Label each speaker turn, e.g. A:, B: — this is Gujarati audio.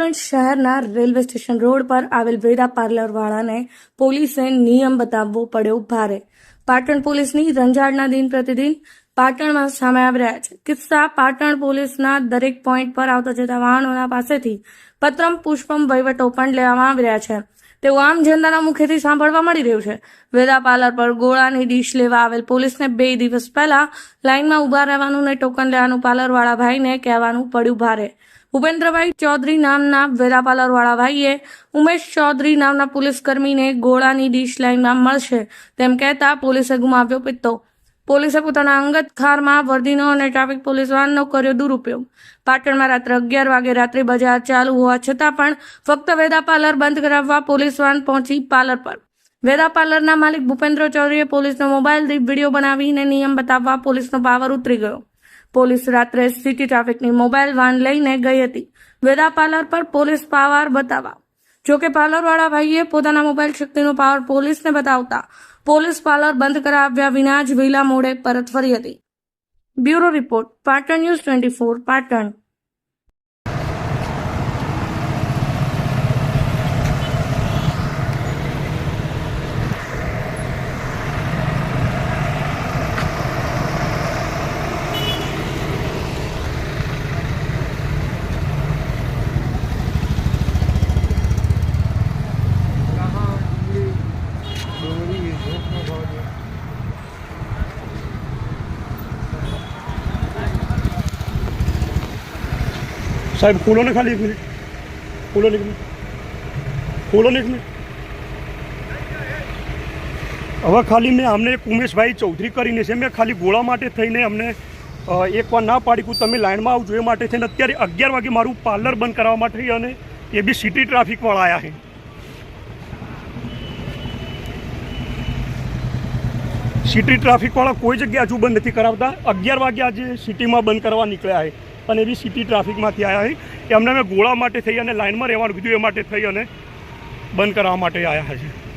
A: પાટણ શહેરના રેલવે સ્ટેશન રોડ પર આવેલ વેદા પાર્લરવાળાને પોલીસે નિયમ બતાવવો પડ્યો ભારે. પાટણ પોલીસની રંજાડના દિન પ્રતિદિન પાટણમાં સામે આવી રહ્યા છે. કિસ્સા પાટણ પોલીસના દરેક પોઈન્ટ પર આવતા જતા વાહનોના પાસેથી પત્રમ પુષ્પમ વહીવટો પણ લેવામાં આવી રહ્યા છે. તેવું આમ જનતાના મુખેથી સાંભળવા મળી રહ્યું છે. વેદા પાર્લર પર ગોળાની ડીશ લેવા આવેલ પોલીસને બે દિવસ પહેલા લાઇનમાં ઊભા રહેવાનું ને ટોકન લેવાનું પાર્લરવાળા ભાઈને કહેવાનું પડ્યું ભારે. ભૂપેન્દ્રભાઈ ચૌધરી નામના વેદા પાર્લરવાળા ભાઈએ ઉમેશ ચૌધરી નામના પોલીસકર્મીને ગોળાની ડીશ લાઈનમાં મળશે તેમ કહેતા પોલીસે ગુમાવ્યો પિત્તો. પોલીસે પોતાના અંગત ખારમાં વર્દીનો અને ટ્રાફિક પોલીસ વાનનો કર્યો દુરુપયોગ. પાટણમાં રાત્રે અગિયાર વાગે રાત્રિ બજાર ચાલુ હોવા છતાં પણ ફક્ત વેદા પાર્લર બંધ કરાવવા પોલીસ વાન પહોંચી પાર્લર પર. વેદા પાર્લરના માલિક ભૂપેન્દ્ર ચૌધરીએ પોલીસનો મોબાઈલથી વીડિયો બનાવીને નિયમ બતાવવા પોલીસનો પાવર ઉતરી ગયો. પોલીસ રાત્રે સિટી ટ્રાફિકની મોબાઈલ વાન લઈને ગઈ હતી. વેદા પાર્લર પર પોલીસ પાવર બતાવવા. જોકે પાર્લરવાળા ભાઈએ પોતાના મોબાઈલ શક્તિનો પાવર પોલીસને બતાવતા પોલીસ પાર્લર બંધ કરાવ્યા વિના જ વિલા મોડે પરત ફરી હતી. Bureau report Patan news twenty four Patan.
B: સાહેબ ખોલો ને ખાલી એક મિનિટ. ખોલો ને એક મિનિટ. ખોલો ને એક મિનિટ. હવે ખાલી મેં અમને ઉમેશભાઈ ચૌધરી કરીને છે, મેં ખાલી ગોળા માટે થઈને અમને એક એકવાર ના પાડી તમે લાઇનમાં આવજો એ માટે થઈને અત્યારે અગિયાર વાગે મારું પાર્લર બંધ કરાવવા માટે અને એ બી સિટી ટ્રાફિકવાળા આવ્યા છે. સિટી ટ્રાફિકવાળા કોઈ જગ્યાએ હજુ બંધ નથી કરાવતા. અગિયાર વાગે આજે સિટીમાં બંધ કરવા નીકળ્યા છે. અને એ સિટી ટ્રાફિકમાંથી આવ્યા છે. એમને મેં ગોળા માટે થઈ અને લાઇનમાં રહેવાનું કીધું, એ માટે થઈ અને બંધ કરાવવા માટે આવ્યા છે.